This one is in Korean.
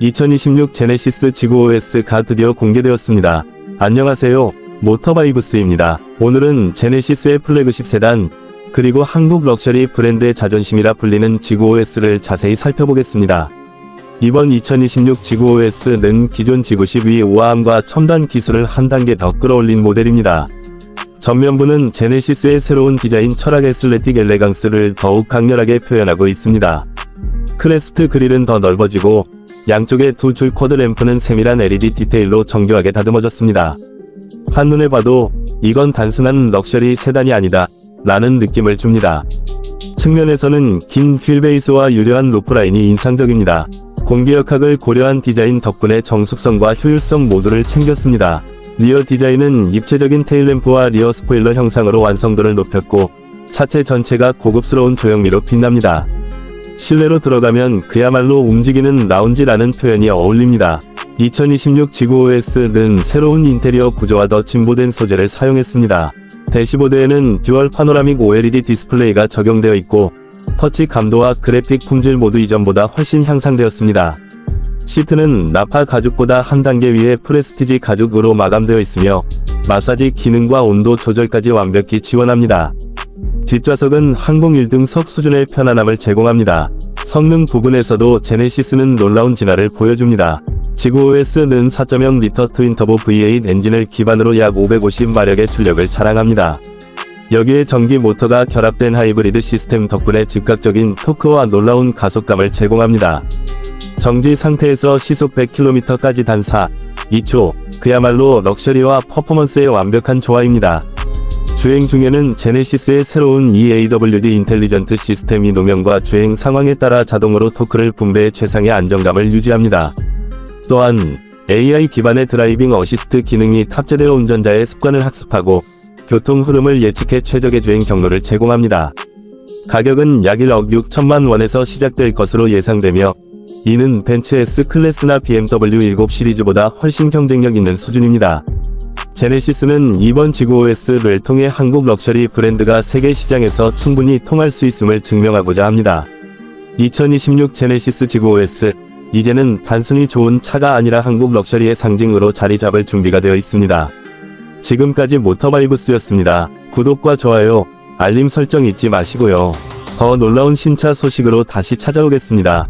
2026 제네시스 지구OS가 드디어 공개되었습니다. 안녕하세요. 모터바이브스입니다. 오늘은 제네시스의 플래그십 세단, 그리고 한국 럭셔리 브랜드의 자존심이라 불리는 지구OS를 자세히 살펴보겠습니다. 이번 2026 지구OS는 기존 지구십 위 우아함과 첨단 기술을 한 단계 더 끌어올린 모델입니다. 전면부는 제네시스의 새로운 디자인 철학 에슬레틱 엘레강스를 더욱 강렬하게 표현하고 있습니다. 크레스트 그릴은 더 넓어지고 양쪽의 두 줄 쿼드 램프는 세밀한 LED 디테일로 정교하게 다듬어졌습니다. 한눈에 봐도 이건 단순한 럭셔리 세단이 아니다 라는 느낌을 줍니다. 측면에서는 긴 휠베이스와 유려한 루프라인이 인상적입니다. 공기역학을 고려한 디자인 덕분에 정숙성과 효율성 모두를 챙겼습니다. 리어 디자인은 입체적인 테일램프와 리어 스포일러 형상으로 완성도를 높였고 차체 전체가 고급스러운 조형미로 빛납니다. 실내로 들어가면 그야말로 움직이는 라운지라는 표현이 어울립니다. 2026 지구OS는 새로운 인테리어 구조와 더 진보된 소재를 사용했습니다. 대시보드에는 듀얼 파노라믹 OLED 디스플레이가 적용되어 있고 터치 감도와 그래픽 품질 모두 이전보다 훨씬 향상되었습니다. 시트는 나파 가죽보다 한 단계 위에 프레스티지 가죽으로 마감되어 있으며 마사지 기능과 온도 조절까지 완벽히 지원합니다. 뒷좌석은 항공 1등석 수준의 편안함을 제공합니다. 성능 부분에서도 제네시스는 놀라운 진화를 보여줍니다. 지구OS는 4.0 리터 트윈터보 V8 엔진을 기반으로 약 550마력의 출력을 자랑합니다. 여기에 전기 모터가 결합된 하이브리드 시스템 덕분에 즉각적인 토크와 놀라운 가속감을 제공합니다. 정지 상태에서 시속 100km까지 단 4, 2초, 그야말로 럭셔리와 퍼포먼스의 완벽한 조화입니다. 주행 중에는 제네시스의 새로운 EAWD 인텔리전트 시스템이 노면과 주행 상황에 따라 자동으로 토크를 분배해 최상의 안정감을 유지합니다. 또한 AI 기반의 드라이빙 어시스트 기능이 탑재되어 운전자의 습관을 학습하고 교통 흐름을 예측해 최적의 주행 경로를 제공합니다. 가격은 약 1억 6천만 원에서 시작될 것으로 예상되며 이는 벤츠 S 클래스나 BMW 7 시리즈보다 훨씬 경쟁력 있는 수준입니다. 제네시스는 이번 지구OS를 통해 한국 럭셔리 브랜드가 세계 시장에서 충분히 통할 수 있음을 증명하고자 합니다. 2026 제네시스 지구OS 이제는 단순히 좋은 차가 아니라 한국 럭셔리의 상징으로 자리 잡을 준비가 되어 있습니다. 지금까지 모터바이브스였습니다. 구독과 좋아요, 알림 설정 잊지 마시고요. 더 놀라운 신차 소식으로 다시 찾아오겠습니다.